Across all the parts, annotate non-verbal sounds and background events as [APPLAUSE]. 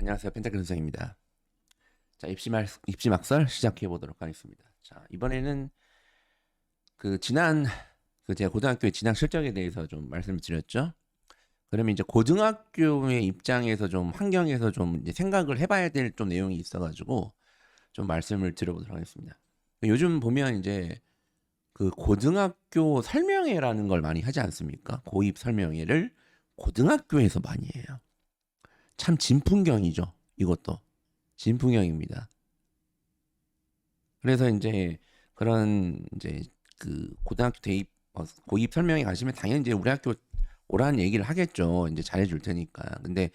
안녕하세요. 펜타클 선생입니다. 자, 입시말, 입시막설 시작해 보도록 하겠습니다. 자, 이번에는 그 지난 그 제가 고등학교의 진학 실적에 대해서 좀 말씀을 드렸죠. 그러면 이제 고등학교의 입장에서 좀 환경에서 좀 이제 생각을 해봐야 될 좀 내용이 있어가지고 좀 말씀을 드려보도록 하겠습니다. 요즘 보면 이제 그 고등학교 설명회라는 걸 많이 하지 않습니까? 고입 설명회를 고등학교에서 많이 해요. 참 진풍경이죠. 이것도 진풍경입니다. 그래서 이제 그런 이제 그 고등학교 대입 어, 고입 설명회 가시면 당연히 이제 우리 학교 오라는 얘기를 하겠죠. 이제 잘해줄 테니까. 근데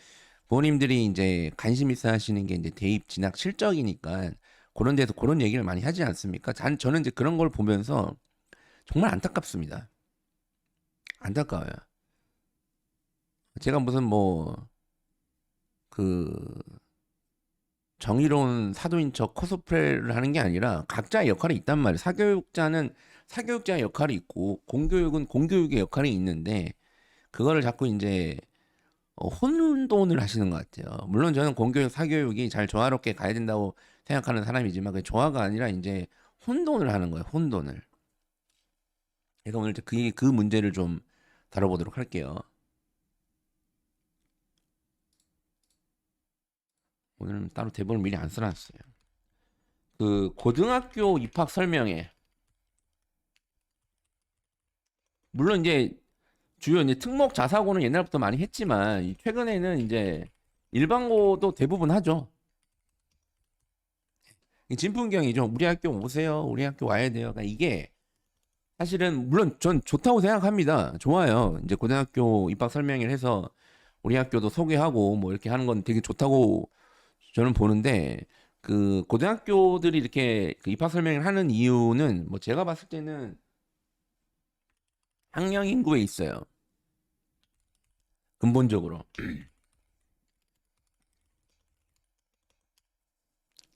부모님들이 이제 관심 있어 하시는 게 이제 대입 진학 실적이니까 그런 데서 그런 얘기를 많이 하지 않습니까? 전, 저는 이제 그런 걸 보면서 정말 안타깝습니다. 안타까워요. 제가 무슨 뭐, 그, 정의로운 사도인 척 코스프레를 하는 게 아니라 각자의 역할이 있단 말이에요. 사교육자는 사교육자의 역할이 있고, 공교육은 공교육의 역할이 있는데, 그거를 자꾸 이제, 어, 혼돈을 하시는 것 같아요. 물론 저는 공교육, 사교육이 잘 조화롭게 가야 된다고 생각하는 사람이지만, 그 조화가 아니라 이제 혼돈을 하는 거예요. 혼돈을. 그래서 오늘 그, 그 문제를 좀 다뤄보도록 할게요. 오늘은 따로 대본을 미리 안 써놨어요. 그 고등학교 입학 설명회. 물론 이제 주요 이제 특목 자사고는 옛날부터 많이 했지만 최근에는 이제 일반고도 대부분 하죠. 이 진풍경이죠. 우리 학교 오세요. 우리 학교 와야 돼요. 그러니까 이게 사실은 물론 전 좋다고 생각합니다. 좋아요. 이제 고등학교 입학 설명회를 해서 우리 학교도 소개하고 뭐 이렇게 하는 건 되게 좋다고 저는 보는데 그 고등학교들이 이렇게 그 입학 설명을 하는 이유는 뭐 제가 봤을 때는 학령 인구에 있어요. 근본적으로. [CLEARS THROAT]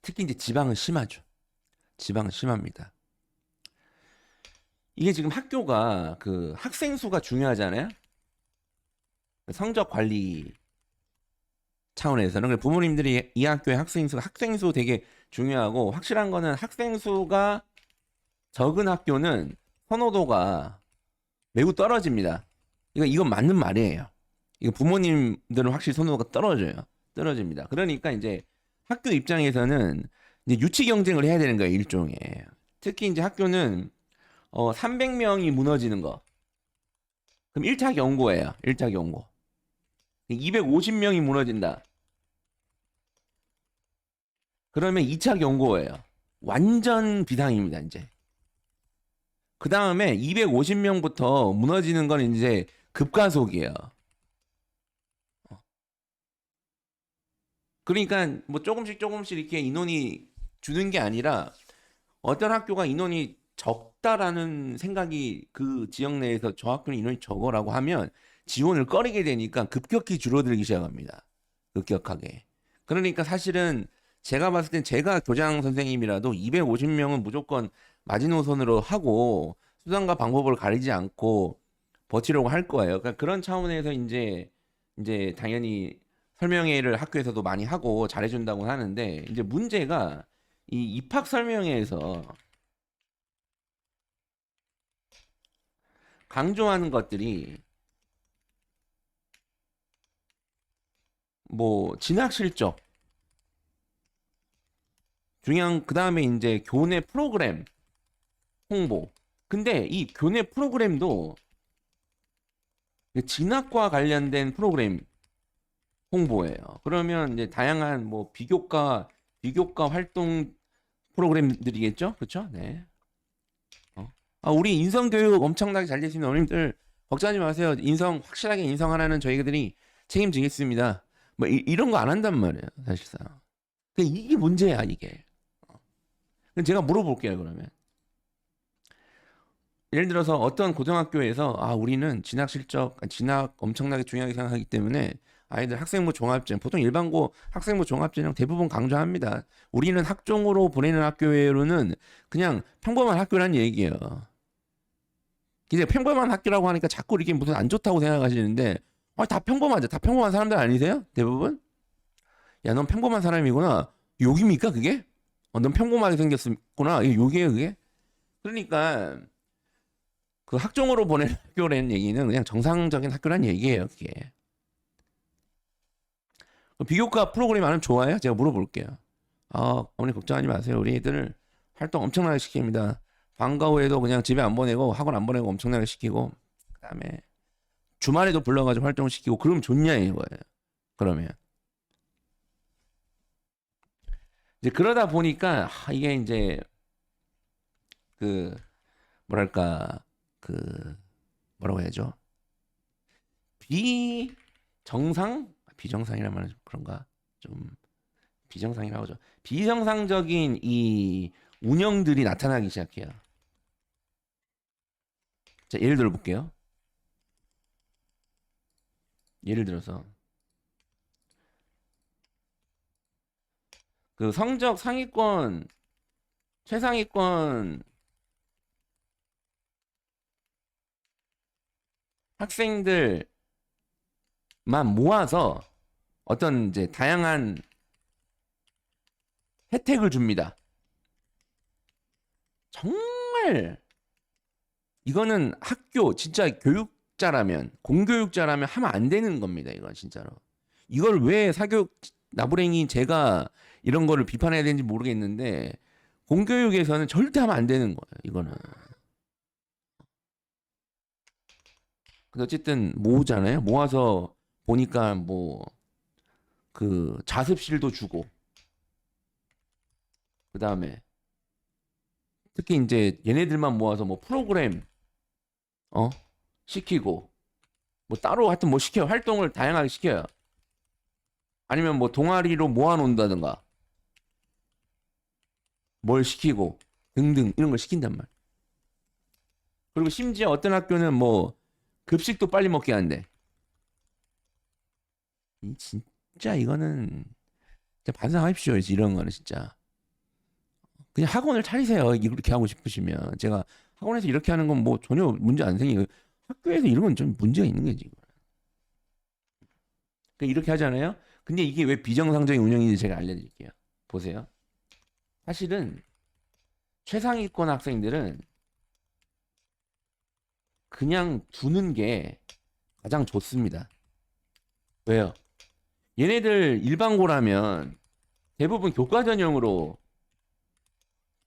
특히 이제 지방은 심하죠. 지방은 심합니다. 이게 지금 학교가 그 학생 수가 중요하잖아요. 성적 관리 차원에서는 부모님들이 이 학교의 학생 수 학생 수 되게 중요하고 확실한 거는 학생 수가 적은 학교는 선호도가 매우 떨어집니다. 이거 이건 맞는 말이에요. 이거 부모님들은 확실히 선호도가 떨어져요. 떨어집니다. 그러니까 이제 학교 입장에서는 이제 유치 경쟁을 해야 되는 거예요, 일종의. 특히 이제 학교는 어 300명이 무너지는 거. 그럼 1차 경고예요. 1차 경고. 250명이 무너진다. 그러면 2차 경고예요. 완전 비상입니다, 이제. 그 다음에 250명부터 무너지는 건 이제 급가속이에요. 어. 그러니까 뭐 조금씩 조금씩 이렇게 인원이 주는 게 아니라 어떤 학교가 인원이 적다라는 생각이 그 지역 내에서 저 학교는 인원이 적어라고 하면 지원을 꺼리게 되니까 급격히 줄어들기 시작합니다. 급격하게. 그러니까 사실은 제가 봤을 땐 제가 교장 선생님이라도 250명은 무조건 마지노선으로 하고 수단과 방법을 가리지 않고 버티려고 할 거예요. 그러니까 그런 차원에서 이제 이제 당연히 설명회를 학교에서도 많이 하고 잘해준다고 하는데 이제 문제가 이 입학 설명회에서 강조하는 것들이 뭐 진학 실적 중요한 그 다음에 이제 교내 프로그램 홍보 근데 이 교내 프로그램도 진학과 관련된 프로그램 홍보예요. 그러면 이제 다양한 뭐 비교과 비교과 활동 프로그램들이겠죠, 그렇죠? 네. 어. 아, 우리 인성 교육 엄청나게 잘 되시는 어머님들 걱정하지 마세요. 인성 확실하게 인성하라는 저희들이 책임지겠습니다. 뭐 이, 런 거 안 한단 말이에요, 사실상. 그 이게 문제야, 이게. 그럼 제가 물어볼게요, 그러면. 예를 들어서 어떤 고등학교에서 아 우리는 진학 실적 진학 엄청나게 중요하게 생각하기 때문에 아이들 학생부 종합전 보통 일반고 학생부 종합전형 대부분 강조합니다. 우리는 학종으로 보내는 학교로는 그냥 평범한 학교란 얘기예요. 이제 평범한 학교라고 하니까 자꾸 이렇게 무슨 안 좋다고 생각하시는데 아, 다 평범하죠. 다 평범한 사람들 아니세요? 대부분? 야, 넌 평범한 사람이구나. 욕입니까, 그게? 어, 넌 평범하게 생겼구나. 이게 욕이에요, 그게? 그러니까 그 학종으로 보내는 학교라는 얘기는 그냥 정상적인 학교란 얘기예요, 그게. 그 비교과 프로그램 안은 좋아요? 제가 물어볼게요. 아, 어머니 걱정하지 마세요. 우리 애들 활동 엄청나게 시킵니다. 방과 후에도 그냥 집에 안 보내고 학원 안 보내고 엄청나게 시키고 그다음에 주말에도 불러가지고 활동을 시키고 그러면 좋냐 이거예요. 그러면 이제 그러다 보니까 하, 이게 이제 그 뭐랄까 그 뭐라고 해야죠? 비정상 비정상이란 말은 좀 그런가 좀 비정상이라고 하죠. 비정상적인 이 운영들이 나타나기 시작해요. 자, 예를 들어 볼게요. 예를 들어서 그 성적 상위권 최상위권 학생들만 모아서 어떤 이제 다양한 혜택을 줍니다. 정말 이거는 학교 진짜 교육 자라면 공교육자라면 하면 안 되는 겁니다. 이건 진짜로. 이걸 왜 사교육 나부랭이 제가 이런 거를 비판해야 되는지 모르겠는데 공교육에서는 절대 하면 안 되는 거예요. 이거는. 근데 어쨌든 모으잖아요. 모아서 보니까 뭐 그 자습실도 주고 그 다음에 특히 이제 얘네들만 모아서 뭐 프로그램 어 시키고 뭐 따로 하여튼 뭐 시켜요. 활동을 다양하게 시켜요. 아니면 뭐 동아리로 모아놓는다든가 뭘 시키고 등등 이런 걸 시킨단 말 그리고 심지어 어떤 학교는 뭐 급식도 빨리 먹게 한대. 이 진짜 이거는 진짜 반성하십시오 이런 거는 진짜. 그냥 학원을 차리세요. 이렇게 하고 싶으시면. 제가 학원에서 이렇게 하는 건 뭐 전혀 문제 안 생기고 학교에서 이런 건 좀 문제가 있는 거지. 그러니까 이렇게 하잖아요. 근데 이게 왜 비정상적인 운영인지 제가 알려드릴게요. 보세요. 사실은 최상위권 학생들은 그냥 두는 게 가장 좋습니다. 왜요? 얘네들 일반고라면 대부분 교과 전형으로 지-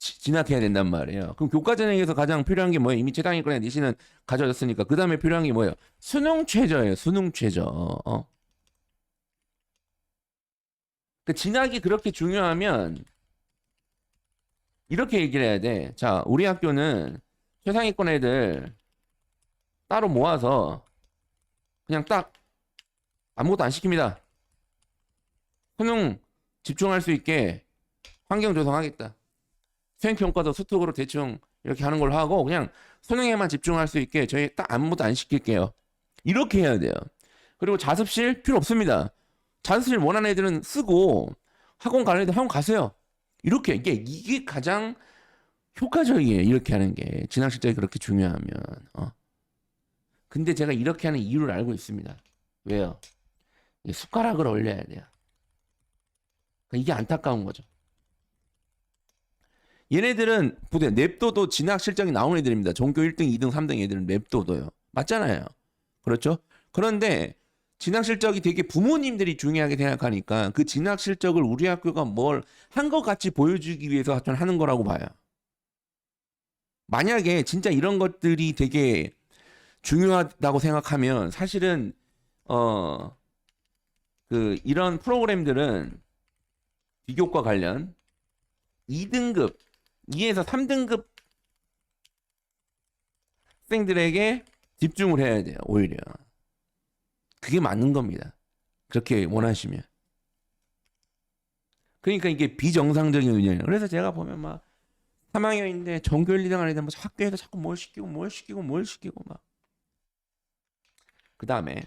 진학해야 된단 말이에요. 그럼 교과 전형에서 가장 필요한 게 뭐예요? 이미 최상위권에 니시는 가져졌으니까 그 다음에 필요한 게 뭐예요? 수능 최저예요. 수능 최저. 어. 그 진학이 그렇게 중요하면 이렇게 얘기를 해야 돼. 자, 우리 학교는 최상위권 애들 따로 모아서 그냥 딱 아무것도 안 시킵니다. 수능 집중할 수 있게 환경 조성하겠다. 수행 평가도 수특으로 대충 이렇게 하는 걸로 하고 그냥 수능에만 집중할 수 있게 저희 딱 아무것도 안 시킬게요. 이렇게 해야 돼요. 그리고 자습실 필요 없습니다. 자습실 원하는 애들은 쓰고 학원 가는 애들 학원 가세요. 이렇게 이게 이게 가장 효과적이에요. 이렇게 하는 게 진학 실적이 그렇게 중요하면. 어. 근데 제가 이렇게 하는 이유를 알고 있습니다. 왜요? 숟가락을 올려야 돼요. 그러니까 이게 안타까운 거죠. 얘네들은 보세요. 냅도도 진학 실적이 나오는 애들입니다. 전교 1등, 2등, 3등 애들은 냅도도요. 맞잖아요. 그렇죠? 그런데 진학 실적이 되게 부모님들이 중요하게 생각하니까 그 진학 실적을 우리 학교가 뭘 한 것 같이 보여주기 위해서 하여튼 하는 거라고 봐요. 만약에 진짜 이런 것들이 되게 중요하다고 생각하면 사실은 어 그 이런 프로그램들은 비교과 관련 2등급 2에서 3등급 학생들에게 집중을 해야 돼요. 오히려 그게 맞는 겁니다. 그렇게 원하시면 그러니까 이게 비정상적인 운영이에요. 그래서 제가 보면 막 3학년인데 전교 1, 2등 안에 뭐 학교에서 자꾸 뭘 시키고 뭘 시키고 뭘 시키고 막 그 다음에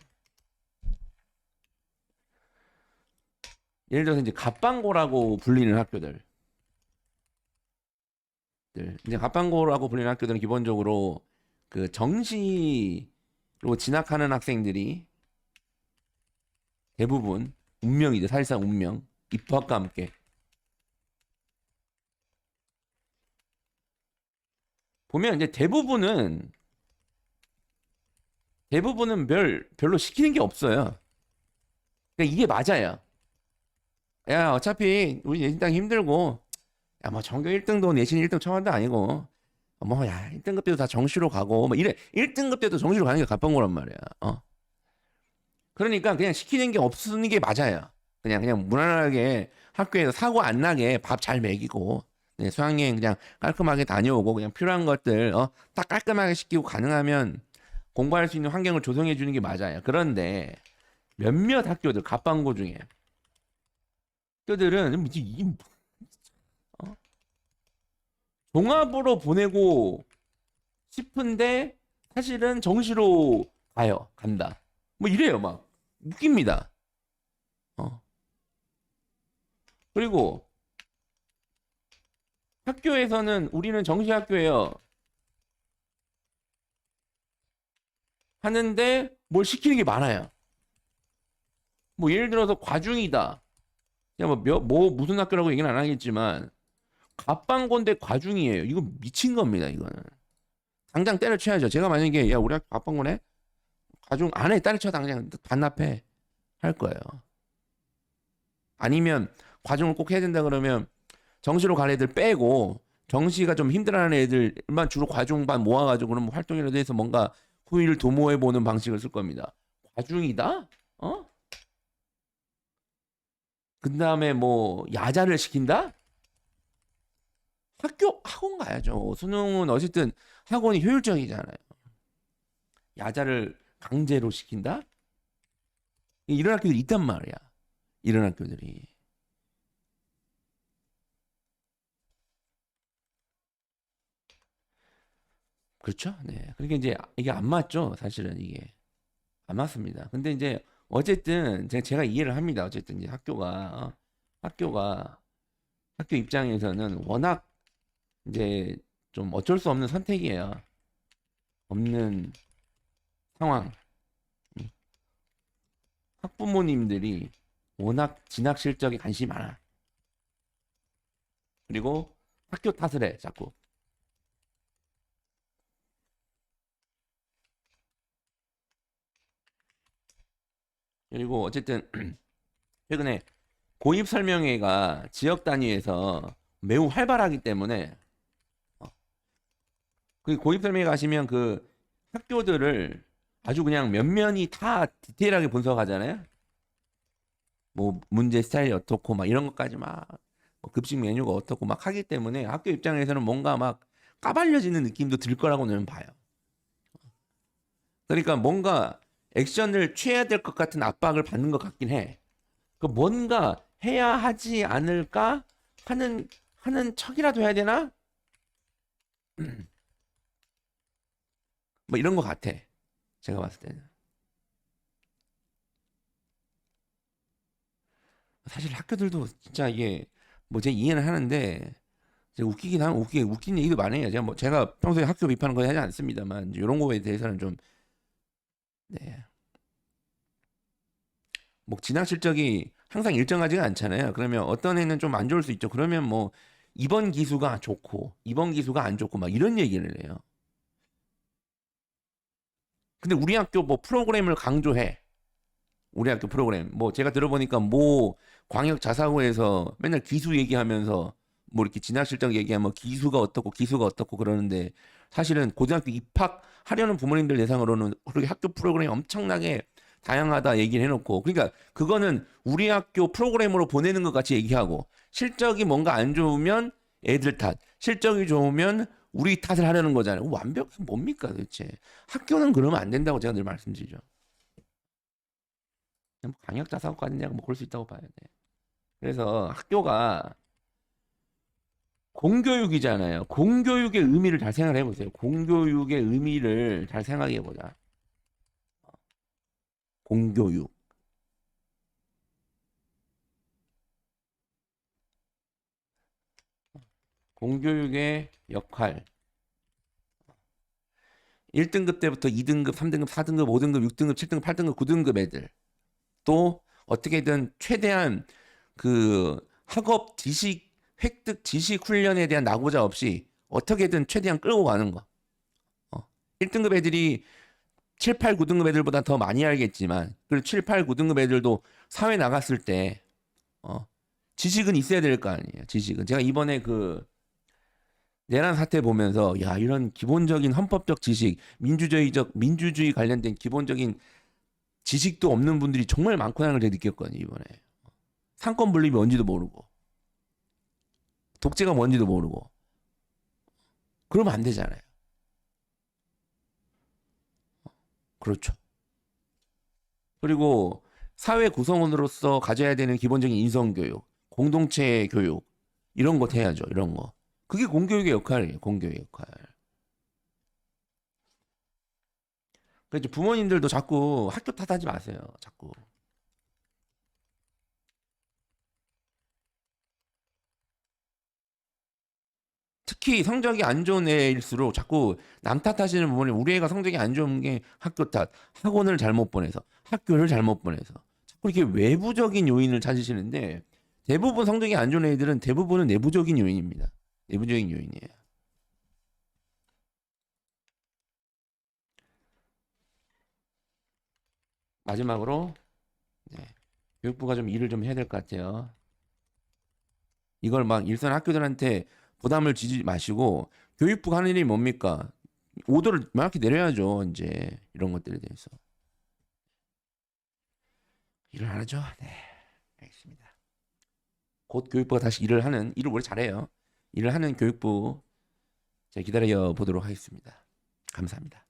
예를 들어서 이제 갑방고라고 불리는 학교들 들. 이제 갑방고라고 불리는 학교들은 기본적으로 그 정시로 진학하는 학생들이 대부분 운명이죠. 사실상 운명. 입학과 함께. 보면 이제 대부분은 대부분은 별 별로 시키는 게 없어요. 그러니까 이게 맞아요. 야 어차피 우리 내신당 힘들고 야 뭐 전교 1등도 내신 1등 청와대 아니고 뭐 야 1등급 때도 다 정시로 가고 뭐 이래 1등급 때도 정시로 가는 게 가쁜 거란 말이야. 어. 그러니까 그냥 시키는 게 없는 게 맞아요. 그냥 그냥 무난하게 학교에서 사고 안 나게 밥 잘 먹이고 네, 수학여행 그냥 깔끔하게 다녀오고 그냥 필요한 것들 어, 딱 깔끔하게 시키고 가능하면 공부할 수 있는 환경을 조성해 주는 게 맞아요. 그런데 몇몇 학교들 갑방고 중에 학교들은? 종합으로 보내고 싶은데 사실은 정시로 가요. 간다. 뭐 이래요, 막 웃깁니다. 어. 그리고 학교에서는 우리는 정시 학교예요. 하는데 뭘 시키는 게 많아요. 뭐 예를 들어서 과중이다. 그냥 뭐, 몇- 뭐 무슨 학교라고 얘기는 안 하겠지만 갑방고인데 과중이에요. 이거 미친 겁니다. 이거는 당장 때려쳐야죠. 제가 만약에 야 우리 학교 갑방고네 과중 안 해 때려쳐 당장 반납해 할 거예요. 아니면 과중을 꼭 해야 된다 그러면 정시로 갈 애들 빼고 정시가 좀 힘들어하는 애들만 주로 과중반 모아가지고 그럼 활동이라도 해서 뭔가 후위를 도모해 보는 방식을 쓸 겁니다. 과중이다? 어? 그 다음에 뭐 야자를 시킨다? 학교 학원 가야죠. 수능은 어쨌든 학원이 효율적이잖아요. 야자를 강제로 시킨다? 이런 학교들이 있단 말이야. 이런 학교들이. 그렇죠? 네. 그러니까 이제 이게 안 맞죠. 사실은 이게 안 맞습니다. 근데 이제 어쨌든 제가, 제가 이해를 합니다. 어쨌든 이제 학교가 어, 학교가 학교 입장에서는 워낙 이제 좀 어쩔 수 없는 선택이에요. 없는 상황. 음. 학부모님들이 워낙 진학 실적에 관심이 많아. 그리고 학교 탓을 해, 자꾸. 그리고 어쨌든 [CLEARS THROAT] 최근에 고입 설명회가 지역 단위에서 매우 활발하기 때문에 어, 그 고입 설명회 가시면 그 학교들을 아주 그냥 면면이 다 디테일하게 분석하잖아요. 뭐 문제 스타일이 어떻고 막 이런 것까지 막뭐 급식 메뉴가 어떻고 막 하기 때문에 학교 입장에서는 뭔가 막 까발려지는 느낌도 들 거라고 는 봐요. 그러니까 뭔가 액션을 취해야 될 것 같은 압박을 받는 것 같긴 해. 그 뭔가 해야 하지 않을까 하는 하는 척이라도 해야 되나? 뭐 이런 것 같아. 제가 봤을 때는. 사실 학교들도 진짜 이게 뭐 제가 이해는 하는데 웃기긴 하면 웃기 웃긴 얘기도 많아요. 제가 뭐 제가 평소에 학교 비판은 거의 하지 않습니다만 이런 거에 대해서는 좀 네. 뭐 진학 실적이 항상 일정하지가 않잖아요. 그러면 어떤 애는 좀 안 좋을 수 있죠. 그러면 뭐 이번 기수가 좋고 이번 기수가 안 좋고 막 이런 얘기를 해요. 근데 우리 학교 뭐 프로그램을 강조해. 우리 학교 프로그램. 뭐 제가 들어보니까 뭐 광역 자사고에서 맨날 기수 얘기하면서 뭐 이렇게 진학 실적 얘기하면 기수가 어떻고 기수가 어떻고 그러는데 사실은 고등학교 입학하려는 부모님들 대상으로는 그렇게 학교 프로그램이 엄청나게 다양하다 얘기를 해놓고 그러니까 그거는 우리 학교 프로그램으로 보내는 것 같이 얘기하고 실적이 뭔가 안 좋으면 애들 탓 실적이 좋으면 우리 탓을 하려는 거잖아요. 완벽 뭡니까 도대체? 학교는 그러면 안 된다고 제가 늘 말씀드리죠. 뭐 강력 자 사고까지 내가 뭐 그럴 수 있다고 봐야 돼. 그래서 학교가 공교육이잖아요. 공교육의 의미를 잘 생각해 보세요. 공교육의 의미를 잘 생각해 보자. 공교육. 공교육의 역할. 1등급 때부터 2등급, 3등급, 4등급, 5등급, 6등급, 7등급, 8등급, 9등급 애들. 또 어떻게든 최대한 그 학업 지식 획득 지식 훈련에 대한 낙오자 없이 어떻게든 최대한 끌고 가는 거. 어. 1등급 애들이 7, 8, 9등급 애들보다 더 많이 알겠지만 그리고 7, 8, 9등급 애들도 사회 나갔을 때 어, 지식은 있어야 될 거 아니에요. 지식은 제가 이번에 그 내란 사태 보면서 야 이런 기본적인 헌법적 지식, 민주주의적 민주주의 관련된 기본적인 지식도 없는 분들이 정말 많구나를 는 제가 느꼈거든요 이번에. 상권 분립이 뭔지도 모르고 독재가 뭔지도 모르고 그러면 안 되잖아요. 그렇죠. 그리고 사회 구성원으로서 가져야 되는 기본적인 인성 교육, 공동체 교육 이런 거 해야죠. 이런 거. 그게 공교육의 역할이에요. 공교육의 역할. 그래서 부모님들도 자꾸 학교 탓하지 마세요. 자꾸. 특히 성적이 안 좋은 애일수록 자꾸 남 탓하시는 부모님 우리 애가 성적이 안 좋은 게 학교 탓, 학원을 잘못 보내서, 학교를 잘못 보내서 자꾸 이렇게 외부적인 요인을 찾으시는데 대부분 성적이 안 좋은 애들은 대부분은 내부적인 요인입니다. 내부적인 요인이에요. 마지막으로 네, 교육부가 좀 일을 좀 해야 될 것 같아요. 이걸 막 일선 학교들한테 부담을 지지 마시고 교육부가 하는 일이 뭡니까? 오더를 명확히 내려야죠. 이제 이런 것들에 대해서 일을 안 하죠. 네, 알겠습니다. 곧 교육부가 다시 일을 하는 일을 원래 잘해요. 일을 하는 교육부 제가 기다려 보도록 하겠습니다. 감사합니다.